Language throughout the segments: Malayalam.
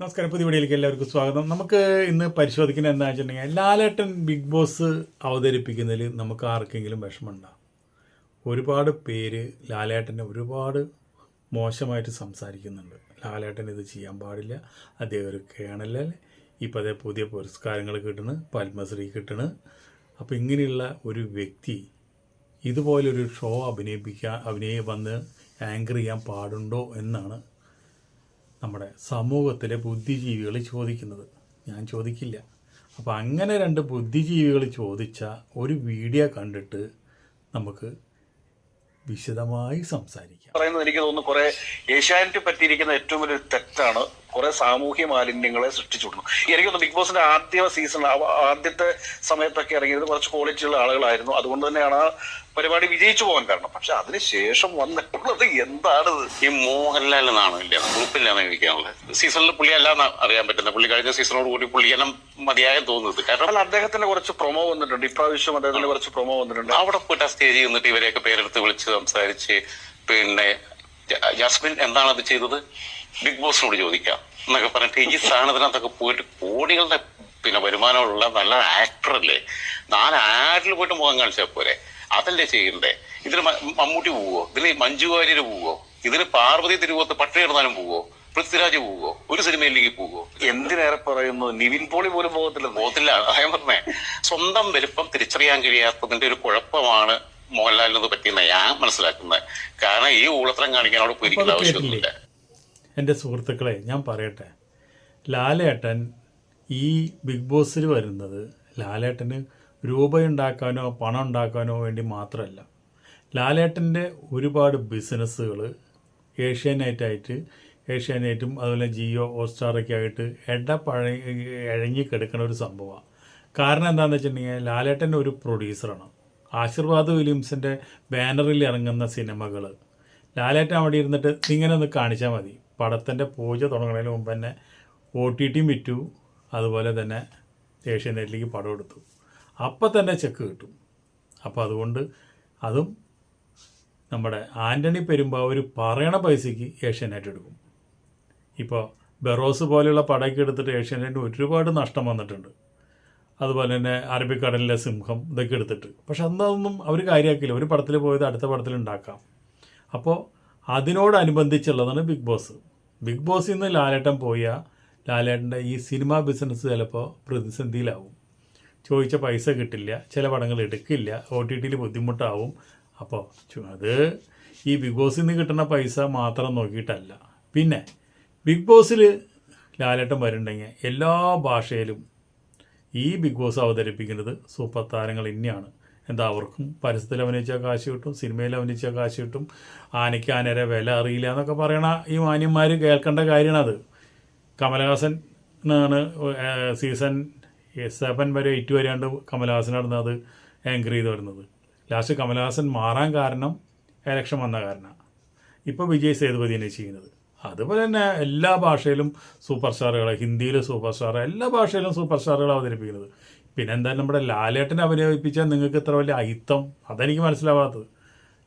നമസ്കാരം പുതിയ വീഡിയോയിലേക്ക് എല്ലാവർക്കും സ്വാഗതം. നമുക്ക് ഇന്ന് പരിശോധിക്കുന്നത് എന്താ വെച്ചിട്ടുണ്ടെങ്കിൽ ലാലേട്ടൻ ബിഗ് ബോസ് അവതരിപ്പിക്കുന്നതിൽ നമുക്ക് ആർക്കെങ്കിലും വിഷമമുണ്ടാകും ഒരുപാട് പേര് ലാലേട്ടനെ ഒരുപാട് മോശമായിട്ട് സംസാരിക്കുന്നുണ്ട്. ലാലേട്ടൻ ഇത് ചെയ്യാൻ പാടില്ല. അദ്ദേഹം ഒരു കേണലല്ലേ ഇപ്പോൾ അതേ പുതിയ പുരസ്കാരങ്ങൾ കിട്ടണ് പത്മശ്രീ കിട്ടണ് അപ്പോൾ ഇങ്ങനെയുള്ള ഒരു വ്യക്തി ഇതുപോലൊരു ഷോ അഭിനയിപ്പിക്കാൻ അഭിനയ വന്ന് ആങ്കർ ചെയ്യാൻ പാടുണ്ടോ എന്നാണ് നമ്മുടെ സമൂഹത്തിലെ ബുദ്ധിജീവികൾ ചോദിക്കുന്നത്. ഞാൻ ചോദിക്കില്ല. അപ്പോൾ അങ്ങനെ രണ്ട് ബുദ്ധിജീവികൾ ചോദിച്ച ഒരു വീഡിയോ കണ്ടിട്ട് നമുക്ക് വിശദമായി സംസാരിക്കാം. പറയുന്നത് എനിക്ക് തോന്നുന്നു കുറെ ഏഷ്യാനെറ്റ് പറ്റിയിരിക്കുന്ന ഏറ്റവും വലിയ തെറ്റാണ്. കുറെ സാമൂഹ്യ മാലിന്യങ്ങളെ സൃഷ്ടിച്ചുകൊണ്ടു എനിക്ക് തോന്നുന്നു ബിഗ് ബോസിന്റെ ആദ്യ സീസൺ ആദ്യത്തെ സമയത്തൊക്കെ ഇറങ്ങിയത് കുറച്ച് ക്വാളിറ്റിയുള്ള ആളുകളായിരുന്നു. അതുകൊണ്ട് തന്നെയാണ് ആ പരിപാടി വിജയിച്ചു പോകാൻ കാരണം. പക്ഷെ അതിനുശേഷം വന്നിട്ടുള്ളത് എന്താണ് ഈ മോഹൻലാൽ എന്നാണ് ഇല്ല ഗ്രൂപ്പിലാണ് എനിക്കാണുള്ളത് സീസണിൽ പുള്ളി അല്ലാന്ന് അറിയാൻ പറ്റുന്ന പുള്ളി കഴിഞ്ഞ സീസണോട് കൂടി പുള്ളിയെല്ലാം മതിയായ തോന്നുന്നത്. കാരണം അല്ല അദ്ദേഹത്തിന്റെ കുറച്ച് പ്രൊമോ വന്നിട്ടുണ്ട്. ഇപ്രാവശ്യം അദ്ദേഹത്തിന്റെ കുറച്ച് പ്രൊമോ വന്നിട്ടുണ്ട്. അവിടെ പോയിട്ട് ആ സ്റ്റേജിൽ നിന്നിട്ട് ഇവരെയൊക്കെ പേരെടുത്ത് വിളിച്ച് സംസാരിച്ച് പിന്നെ ജാസ്മിൻ എന്താണ് അത് ചെയ്തത്? ബിഗ് ബോസിനോട് ചോദിക്കാം. എന്നൊക്കെ പറഞ്ഞിട്ട് ഈ സാധനത്തിനകത്തൊക്കെ പോയിട്ട് കോടികളുടെ പിന്നെ വരുമാനമുള്ള നല്ല ആക്ടർ അല്ലേ നാല് ആഡിൽ പോയിട്ട് മുഖം കാണിച്ചാൽ പോരെ? അതല്ലേ ചെയ്യണ്ടേ? ഇതിന് മമ്മൂട്ടി പോവോ? ഇതിന് മഞ്ജു വാര്യര് പോവോ? ഇതിന് പാർവതി തിരുവോത്ത് പട്ടി കിടന്നാലും പോവോ? പൃഥ്വിരാജ് പോവോ? ഒരു സിനിമയിലേക്ക് പോവോ? എന്തിനേറെ പറയുന്നു? നിവിൻ പോളി പോലും പോകത്തില്ല. പോകത്തില്ല അതായത് പറഞ്ഞേ. സ്വന്തം വലുപ്പം തിരിച്ചറിയാൻ കഴിയാത്തതിന്റെ ഒരു കുഴപ്പമാണ് മോഹൻലാലിനത് പറ്റിയെന്ന് ഞാൻ മനസ്സിലാക്കുന്നത്. കാരണം ഈ ഊളത്രം കാണിക്കാൻ അവിടെ പോയിരിക്കുന്ന ആവശ്യമൊന്നുമില്ല എന്റെ സുഹൃത്തുക്കളെ ഞാൻ പറയട്ടെ. ലാലേട്ടൻ ഈ ബിഗ് ബോസിൽ വരുന്നത് ലാലേട്ടന് രൂപയുണ്ടാക്കാനോ പണം ഉണ്ടാക്കാനോ വേണ്ടി മാത്രമല്ല. ലാലേട്ടന്റെ ഒരുപാട് ബിസിനസ്സുകൾ ഏഷ്യാനെറ്റായിട്ട് ഏഷ്യാനെറ്റും അതുപോലെ ജിയോ ഹോട്ട്സ്റ്റാറൊക്കെ ആയിട്ട് എട പഴ ഇഴങ്ങി കിടക്കുന്ന ഒരു സംഭവമാണ്. കാരണം എന്താണെന്ന് വെച്ചിട്ടുണ്ടെങ്കിൽ ലാലേട്ടൻ ഒരു പ്രൊഡ്യൂസറാണ് ആശീർവാദ് വില്യംസിന്റെ ബാനറിൽ ഇറങ്ങുന്ന സിനിമകൾ ലാലേട്ടൻ അവിടെ ഇരുന്നിട്ട് ഇങ്ങനെ ഒന്ന് കാണിച്ചാൽ മതി. പടത്തിന്റെ പൂജ തുടങ്ങുന്നതിന് മുമ്പ് തന്നെ ഒ ടി ടിയും വിറ്റു അതുപോലെ തന്നെ ഏഷ്യാനെറ്റിലേക്ക് പടം എടുത്തു. അപ്പം തന്നെ ചെക്ക് കിട്ടും. അപ്പോൾ അതുകൊണ്ട് അതും നമ്മുടെ ആന്റണി പെരുമ്പാവൂർ പറയണ പൈസയ്ക്ക് ഏഷ്യാനെറ്റ് എടുക്കും. ഇപ്പോൾ ബെറോസ് പോലെയുള്ള പടമൊക്കെ എടുത്തിട്ട് ഏഷ്യാനെറ്റിന് ഒരുപാട് നഷ്ടം വന്നിട്ടുണ്ട്. അതുപോലെ തന്നെ അറബിക്കടലിലെ സിംഹം ഇതൊക്കെ എടുത്തിട്ട്. പക്ഷെ അന്നതൊന്നും അവർ കാര്യമാക്കില്ല ഒരു പടത്തിൽ പോയത് അടുത്ത പടത്തിൽ ഉണ്ടാക്കാം. അപ്പോൾ അതിനോടനുബന്ധിച്ചുള്ളതാണ് ബിഗ് ബോസ്. ബിഗ് ബോസിൽ നിന്ന് ലാലേട്ടൻ പോയ ലാലേട്ടന്റെ ഈ സിനിമ ബിസിനസ് ചിലപ്പോൾ പ്രതിസന്ധിയിലാവും. ചോദിച്ച പൈസ കിട്ടില്ല. ചില പടങ്ങൾ എടുക്കില്ല. ഒ ടി ടിയിൽ ബുദ്ധിമുട്ടാവും. അപ്പോൾ അത് ഈ ബിഗ് ബോസിൽ നിന്ന് കിട്ടുന്ന പൈസ മാത്രം നോക്കിയിട്ടല്ല. പിന്നെ ബിഗ് ബോസിൽ ലാലേട്ടൻ വരുന്നുണ്ടെങ്കിൽ എല്ലാ ഭാഷയിലും ഈ ബിഗ് ബോസ് അവതരിപ്പിക്കുന്നത് സൂപ്പർ താരങ്ങൾ ഇന്നെയാണ്. എന്താ അവർക്കും പരസ്യത്തിൽ അഭിനയിച്ചാൽ കാശ് കിട്ടും സിനിമയിൽ അഭിനയിച്ചാൽ കാശ് കിട്ടും ആനയ്ക്ക് ആനരെ വില അറിയില്ല എന്നൊക്കെ പറയണ ഈ മാന്യന്മാർ കേൾക്കേണ്ട കാര്യമാണ് അത് കമലഹാസൻ ആണ് സീസൺ സെവൻ വരെ എയ്റ്റ് വരെയാണ്ട് നടന്ന് അത് ആങ്കർ ചെയ്ത് വരുന്നത്. ലാസ്റ്റ് കമലഹാസൻ മാറാൻ കാരണം എലക്ഷൻ വന്ന കാരണമാണ് ഇപ്പോൾ വിജയ് സേതുപതിനെ ചെയ്യുന്നത്. അതുപോലെ തന്നെ എല്ലാ ഭാഷയിലും സൂപ്പർ സ്റ്റാറുകൾ ഹിന്ദിയിൽ സൂപ്പർ സ്റ്റാർ എല്ലാ ഭാഷയിലും സൂപ്പർ സ്റ്റാറുകൾ അവതരിപ്പിക്കുന്നത്. പിന്നെ എന്തായാലും നമ്മുടെ ലാലേട്ടനെ അഭിനയിപ്പിച്ചാൽ നിങ്ങൾക്ക് ഇത്ര വലിയ അയിത്തം അതെനിക്ക് മനസ്സിലാവാത്തത്.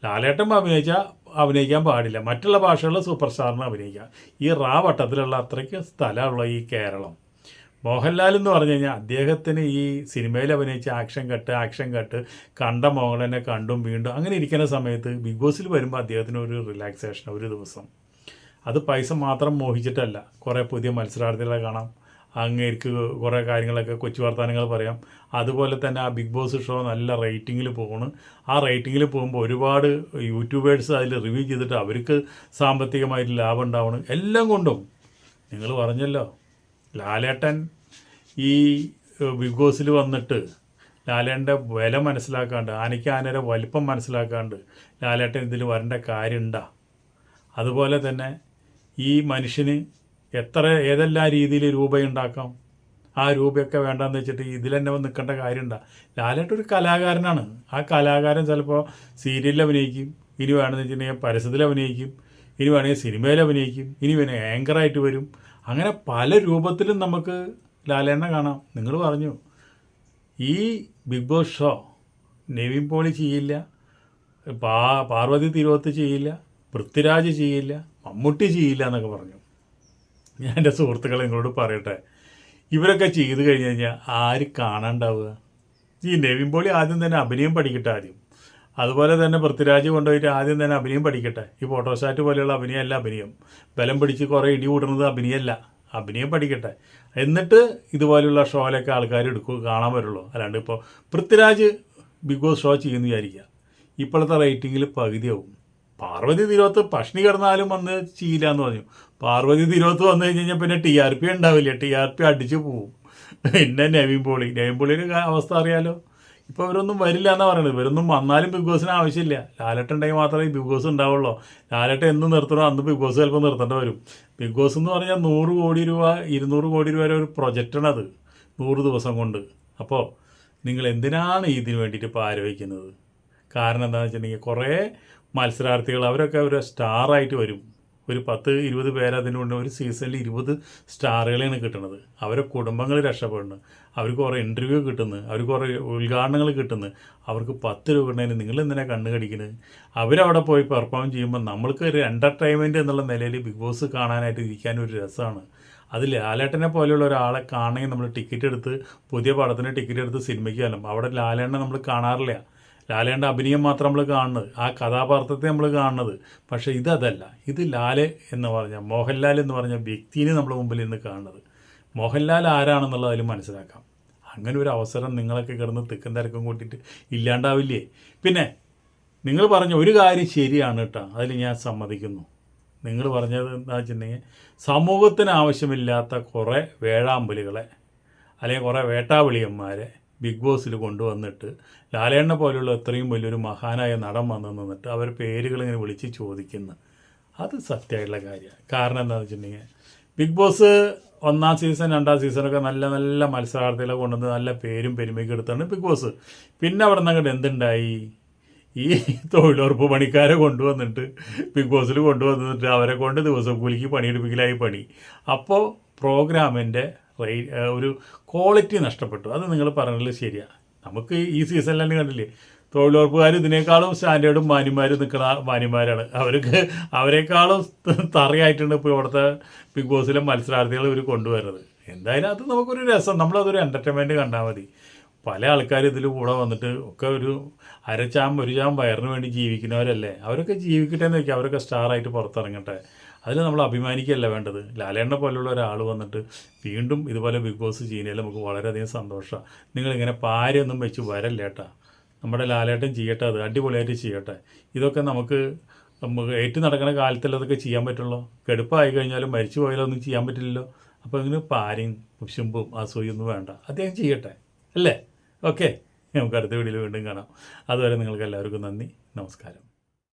ലാലേട്ടൻ അഭിനയിച്ചാൽ അഭിനയിക്കാൻ പാടില്ല. മറ്റുള്ള ഭാഷകളിൽ സൂപ്പർ സ്റ്റാറിനെ അഭിനയിക്കാം. ഈ റാ വട്ടത്തിലുള്ള അത്രയ്ക്ക് സ്ഥലമുള്ള ഈ കേരളം. മോഹൻലാൽ എന്ന് പറഞ്ഞു കഴിഞ്ഞാൽ അദ്ദേഹത്തിന് ഈ സിനിമയിൽ അഭിനയിച്ച ആക്ഷൻ കട്ട് ആക്ഷൻ കട്ട് കണ്ട മോഹൻലാലിനെ കണ്ടും വീണ്ടും അങ്ങനെ ഇരിക്കുന്ന സമയത്ത് ബിഗ് ബോസിൽ വരുമ്പോൾ അദ്ദേഹത്തിന് ഒരു റിലാക്സേഷൻ ഒരു ദിവസം. അത് പൈസ മാത്രം മോഹിച്ചിട്ടല്ല. കുറേ പുതിയ മത്സരാർത്ഥികളെ കാണാം. അങ്ങേർക്ക് കുറേ കാര്യങ്ങളൊക്കെ കൊച്ചു വർത്തമാനങ്ങൾ പറയാം. അതുപോലെ തന്നെ ആ ബിഗ് ബോസ് ഷോ നല്ല റേറ്റിങ്ങിൽ പോകണം ആ റേറ്റിങ്ങിൽ പോകുമ്പോൾ ഒരുപാട് യൂട്യൂബേഴ്സ് അതിൽ റിവ്യൂ ചെയ്തിട്ട് അവർക്ക് സാമ്പത്തികമായിട്ട് ലാഭം ഉണ്ടാവണം. എല്ലാം കൊണ്ടും. നിങ്ങൾ പറഞ്ഞല്ലോ. ലാലേട്ടൻ ഈ ബിഗ് ബോസിൽ വന്നിട്ട് ലാലേട്ടന്റെ വില മനസ്സിലാക്കാണ്ട് ആനയ്ക്ക് ആനയുടെ വലിപ്പം മനസ്സിലാക്കാണ്ട് ലാലേട്ടൻ ഇതിൽ വരേണ്ട കാര്യമുണ്ടാ അതുപോലെ തന്നെ ഈ മനുഷ്യന് എത്ര ഏതെല്ലാം രീതിയിൽ രൂപയുണ്ടാക്കാം? ആ രൂപയൊക്കെ വേണ്ടെന്ന് വെച്ചിട്ട് ഇതിൽ തന്നെ വന്ന് നിൽക്കേണ്ട കാര്യമുണ്ടാ. ലാലേട്ട് ഒരു കലാകാരനാണ്. ആ കലാകാരൻ ചിലപ്പോൾ സീരിയലിൽ അഭിനയിക്കും ഇനി വേണമെന്ന് വെച്ചിട്ടുണ്ടെങ്കിൽ പരസ്യത്തിൽ അഭിനയിക്കും ഇനി വേണമെങ്കിൽ സിനിമയിൽ അഭിനയിക്കും ഇനി വേണേൽ ആങ്കറായിട്ട് വരും. അങ്ങനെ പല രൂപത്തിലും നമുക്ക് ലാലേട്ടനെ കാണാം. നിങ്ങൾ പറഞ്ഞു ഈ Bigg Boss show Nivin Pauly ചെയ്യില്ല പാർവതി തിരുവത്ത് ചെയ്യില്ല പൃഥ്വിരാജ് ചെയ്യില്ല മമ്മൂട്ടി ചെയ്യില്ല എന്നൊക്കെ പറഞ്ഞു. ഞാൻ എന്റെ സുഹൃത്തുക്കളെ നിങ്ങളോട് പറയട്ടെ. ഇവരൊക്കെ ചെയ്ത് കഴിഞ്ഞ് കഴിഞ്ഞാൽ ആര് കാണാണ്ടാവുക? ഈ നെവിൻ പോളി ആദ്യം തന്നെ അഭിനയം പഠിക്കട്ടെ ആദ്യം. അതുപോലെ തന്നെ പൃഥ്വിരാജ് കൊണ്ടുപോയിട്ട് ആദ്യം തന്നെ അഭിനയം പഠിക്കട്ടെ. ഈ ഫോട്ടോസാറ്റ് പോലെയുള്ള അഭിനയമല്ല അഭിനയം. ബലം പിടിച്ച് കുറേ ഇടി കൂടുന്നത് അഭിനയമല്ല. അഭിനയം പഠിക്കട്ടെ. എന്നിട്ട് ഇതുപോലെയുള്ള ഷോയിലൊക്കെ ആൾക്കാർ എടുക്കും കാണാൻ വരുള്ളൂ. അല്ലാണ്ട് ഇപ്പോൾ പൃഥ്വിരാജ് ബിഗ് ബോസ് ഷോ ചെയ്യുന്ന വിചാരിക്കുക. ഇപ്പോഴത്തെ റേറ്റിങ്ങിൽ പകുതിയാവും. പാർവതി തിരുവത്ത് പഷ്ണി കിടന്നാലും വന്ന് ചീല എന്ന് പറഞ്ഞു. പാർവതി തിരുവത്ത് വന്നു കഴിഞ്ഞ് കഴിഞ്ഞാൽ പിന്നെ ടി ആർ പി ഉണ്ടാവില്ല? ടി ആർ പി അടിച്ചു പോവും. പിന്നെ നവീൻ പോളി നവീൻ പോളിയുടെ അവസ്ഥ അറിയാലോ? ഇപ്പോൾ ഇവരൊന്നും വരില്ല എന്നാണ് പറയുന്നത് ഇവരൊന്നും വന്നാലും ബിഗ് ബോസിന് ആവശ്യമില്ല. ലാലട്ടൻ ഉണ്ടെങ്കിൽ മാത്രമേ ബിഗ് ബോസ് ഉണ്ടാവുള്ളൂ. ലാലട്ടൻ എന്ന് നിർത്തണോ അന്ന് ബിഗ് ബോസ് ചിലപ്പോൾ നിർത്തേണ്ടി വരും. ബിഗ് ബോസ് എന്ന് പറഞ്ഞാൽ നൂറ് കോടി രൂപ ഇരുന്നൂറ് കോടി രൂപ വരെ ഒരു പ്രൊജക്റ്റാണ് അത് നൂറ് ദിവസം കൊണ്ട്. അപ്പോൾ നിങ്ങൾ എന്തിനാണ് ഇതിന് വേണ്ടിയിട്ട് ഇപ്പോൾ ആലോചിക്കുന്നത് കാരണം എന്താണെന്ന് വെച്ചിട്ടുണ്ടെങ്കിൽ കുറേ മത്സരാർത്ഥികൾ അവരൊക്കെ ഒരു സ്റ്റാറായിട്ട് വരും. ഒരു പത്ത് ഇരുപത് പേര് അതിനുകൊണ്ട് ഒരു സീസണിൽ ഇരുപത് സ്റ്റാറുകളെയാണ് കിട്ടുന്നത്. അവരെ കുടുംബങ്ങൾ രക്ഷപ്പെടുന്നു. അവർക്ക് കുറേ ഇന്റർവ്യൂ കിട്ടുന്നു. അവർക്ക് കുറേ ഉദ്ഘാടനങ്ങൾ കിട്ടുന്നു. അവർക്ക് പത്ത് രൂപ കിട്ടുന്നതിന് നിങ്ങൾ എന്തിനാണ് കണ്ണ് കടിക്കുന്നത്? അവരവിടെ പോയി പെർഫോം ചെയ്യുമ്പോൾ നമ്മൾക്ക് ഒരു എന്റർടൈൻമെന്റ് എന്നുള്ള നിലയിൽ ബിഗ് ബോസ് കാണാനായിട്ട് ഇരിക്കാൻ ഒരു രസമാണ്. അത് ലാലേട്ടനെ പോലെയുള്ള ഒരാളെ കാണണമെങ്കിൽ നമ്മൾ ടിക്കറ്റ് എടുത്ത് പുതിയ പടത്തിന് ടിക്കറ്റ് എടുത്ത് സിനിമയ്ക്ക് ചെല്ലും അവിടെ ലാലേട്ടനെ നമ്മൾ കാണാറില്ല. ലാലേണ്ട അഭിനയം മാത്രം നമ്മൾ കാണുന്നത്. ആ കഥാപാത്രത്തെ നമ്മൾ കാണുന്നത്. പക്ഷേ ഇതല്ല ഇത് ലാലെ എന്ന് പറഞ്ഞ മോഹൻലാൽ എന്ന് പറഞ്ഞ വ്യക്തിനെ നമ്മൾ മുമ്പിൽ നിന്ന് കാണുന്നത്. മോഹൻലാൽ ആരാണെന്നുള്ളത് അതിൽ മനസ്സിലാക്കാം. അങ്ങനെ ഒരു അവസരം നിങ്ങളൊക്കെ കിടന്ന് തിക്കും തിരക്കും കൂട്ടിയിട്ട് ഇല്ലാണ്ടാവില്ലേ? പിന്നെ നിങ്ങൾ പറഞ്ഞ ഒരു കാര്യം ശരിയാണ് കേട്ടോ. അതിൽ ഞാൻ സമ്മതിക്കുന്നു. നിങ്ങൾ പറഞ്ഞത് എന്താ വെച്ചിട്ടുണ്ടെങ്കിൽ സമൂഹത്തിന് ആവശ്യമില്ലാത്ത കുറേ വേഴാമ്പലുകളെ അല്ലെങ്കിൽ കുറേ വേട്ടാവിളിയന്മാരെ ബിഗ് ബോസിൽ കൊണ്ടുവന്നിട്ട് ലാലേണ്ണ പോലുള്ള അത്രയും വലിയൊരു മഹാനായ നടൻ വന്നു നിന്നിട്ട് അവർ പേരുകളിങ്ങനെ വിളിച്ച് ചോദിക്കുന്നു. അത് സത്യമായിട്ടുള്ള കാര്യമാണ്. കാരണം എന്താണെന്ന് വെച്ചിട്ടുണ്ടെങ്കിൽ ബിഗ് ബോസ് ഒന്നാം സീസൺ രണ്ടാം സീസണൊക്കെ നല്ല നല്ല മത്സരാർത്ഥികളെ കൊണ്ടുവന്ന് നല്ല പേരും പെരുമയൊക്കെ എടുത്താണ് ബിഗ് ബോസ്. പിന്നെ അവിടെ നിന്ന് അങ്ങോട്ട് എന്തുണ്ടായി? ഈ തൊഴിലുറപ്പ് പണിക്കാരെ കൊണ്ടുവന്നിട്ട് ബിഗ് ബോസിൽ കൊണ്ടുവന്നിട്ട് അവരെ കൊണ്ട് ദിവസം കൂലിക്ക് പണിയെടുപ്പിക്കലായി പണി. അപ്പോൾ പ്രോഗ്രാമിന്റെ ഒരു ക്വാളിറ്റി നഷ്ടപ്പെട്ടു. അത് നിങ്ങൾ പറഞ്ഞത് ശരിയാണ് നമുക്ക് ഈ സീസണിൽ കണ്ടില്ലേ? തൊഴിലുറപ്പുകാർ ഇതിനേക്കാളും സ്റ്റാൻഡേർഡും മാന്യന്മാരും നിൽക്കുന്ന മാന്യന്മാരാണ്. അവർക്ക് അവരെക്കാളും തറയായിട്ടുണ്ട് ഇപ്പോൾ ഇവിടുത്തെ ബിഗ് ബോസിലെ മത്സരാർത്ഥികൾ ഇവർ കൊണ്ടുവരുന്നത്. എന്തായാലും അത് നമുക്കൊരു രസം. നമ്മളതൊരു എന്റർടൈൻമെന്റ് കണ്ടാൽ മതി. പല ആൾക്കാർ ഇതിൽ കൂടെ വന്നിട്ട് ഒക്കെ ഒരു അരച്ചാം ഒരു ചാം വയറിന് വേണ്ടി ജീവിക്കുന്നവരല്ലേ? അവരൊക്കെ ജീവിക്കട്ടെ എന്ന് വെക്കുക അവരൊക്കെ സ്റ്റാറായിട്ട് പുറത്തിറങ്ങട്ടെ. അതിൽ നമ്മൾ അഭിമാനിക്കുകയല്ല വേണ്ടത്? ലാലേണ്ണ പോലുള്ള ഒരാൾ വന്നിട്ട് വീണ്ടും ഇതുപോലെ ബിഗ് ബോസ് ചെയ്യുന്നതിൽ നമുക്ക് വളരെയധികം സന്തോഷമാണ് നിങ്ങളിങ്ങനെ പാരൊന്നും വെച്ച് വരല്ല ഏട്ടാ നമ്മുടെ ലാലേട്ടൻ ചെയ്യട്ടെ അത് അടിപൊളിയായിട്ട് ചെയ്യട്ടെ. ഇതൊക്കെ നമുക്ക് നമുക്ക് ഏറ്റു നടക്കുന്ന കാലത്തിൽ അതൊക്കെ ചെയ്യാൻ പറ്റുള്ളൂ. കെടുപ്പായി കഴിഞ്ഞാലും മരിച്ചു പോയാലോ ഒന്നും ചെയ്യാൻ പറ്റില്ലല്ലോ. അപ്പോൾ ഇങ്ങനെ പാരയും കുശുമ്പും അസൂയൊന്നും വേണ്ട. അദ്ദേഹം ചെയ്യട്ടെ. അല്ലേ? ഓക്കെ. നമുക്ക് അടുത്ത വീഡിയോയിൽ വീണ്ടും കാണാം. അതുവരെ നിങ്ങൾക്ക് എല്ലാവർക്കും നന്ദി. നമസ്കാരം.